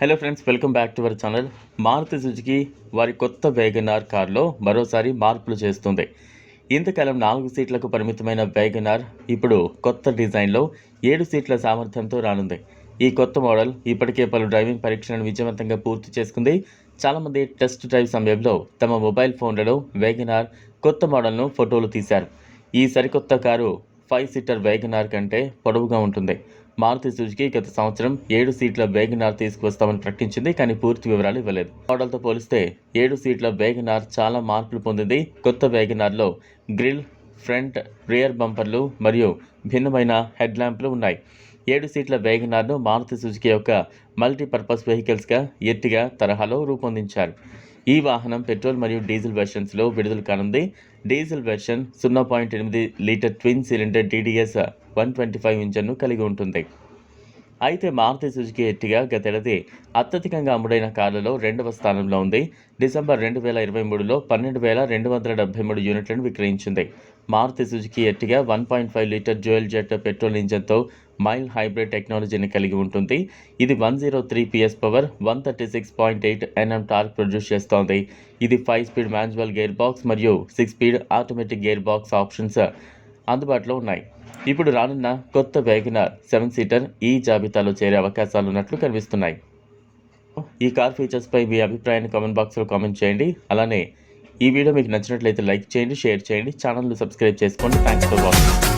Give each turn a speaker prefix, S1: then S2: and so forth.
S1: Hello friends welcome back to our channel Maruti Suzuki వారి కొత్త Wagon R కార్లో మరోసారి మార్పులు చేస్తుంది. ఇంతకాలం నాలుగు సీట్లకు పరిమితమైన వేగనార్ ఇప్పుడు కొత్త డిజైన్లో ఏడు సీట్ల సామర్థ్యంతో రానుంది. ఈ కొత్త మోడల్ ఇప్పటికే పలు డ్రైవింగ్ పరీక్షలను విజయవంతంగా పూర్తి చేసుకుంది. చాలామంది టెస్ట్ డ్రైవ్ సమయంలో తమ మొబైల్ ఫోన్లలో వేగనార్ కొత్త మోడల్ను ఫోటోలు తీశారు. ఈ సరికొత్త కారు ఫైవ్ సీటర్ వేగనార్ కంటే పొడవుగా ఉంటుంది. మారుతి సుజుకి గత సంవత్సరం ఏడు సీట్ల వేగనార్ తీసుకువస్తామని ప్రకటించింది కానీ పూర్తి వివరాలు ఇవ్వలేదు. మోడల్తో పోలిస్తే ఏడు సీట్ల వేగనార్ చాలా మార్పులు పొందింది. కొత్త వేగనార్లో గ్రిల్ ఫ్రంట్ రియర్ బంపర్లు మరియు భిన్నమైన హెడ్ ల్యాంప్లు ఉన్నాయి. ఏడు సీట్ల వేగనార్ను మారుతి సుజుకి యొక్క మల్టీపర్పస్ వెహికల్స్గా ఎర్టిగా తరహాలో రూపొందించారు. ఈ వాహనం పెట్రోల్ మరియు డీజిల్ వెర్షన్స్లో విడుదల కానుంది. డీజిల్ వెర్షన్ సున్నా పాయింట్ ఎనిమిది litre twin cylinder TDS one twenty five ఇంజన్ను కలిగి ఉంటుంది. అయితే మారుతి సుజుకి ఎట్టిగా గతేడాది అత్యధికంగా అమ్ముడైన కార్లలో రెండవ స్థానంలో ఉంది. డిసెంబర్ రెండు వేల ఇరవై మూడులో పన్నెండు వేల రెండు వందల డెబ్బై మూడు యూనిట్లను విక్రయించింది. Maruti Suzuki Ertiga one point five litre dual jet petrol ఇంజన్తో mild hybrid టెక్నాలజీని కలిగి ఉంటుంది. ఇది one zero three PS power one thirty six point eight Nm torque produce చేస్తోంది. ఇది five speed manual gear box మరియు six speed automatic gear box options అందుబాటులో ఉన్నాయి. ఇప్పుడు రానున్న కొత్త వేగనార్ సెవెన్ సీటర్ ఈ జాబితాలో చేరే అవకాశాలు ఉన్నట్లు కనిపిస్తున్నాయి. ఈ కార్ ఫీచర్స్పై మీ అభిప్రాయాన్ని కామెంట్ బాక్స్లో కామెంట్ చేయండి. అలానే ఈ వీడియో మీకు నచ్చినట్లయితే లైక్ చేయండి షేర్ చేయండి. ఛానల్ను సబ్స్క్రైబ్ చేసుకోండి. Thanks for watching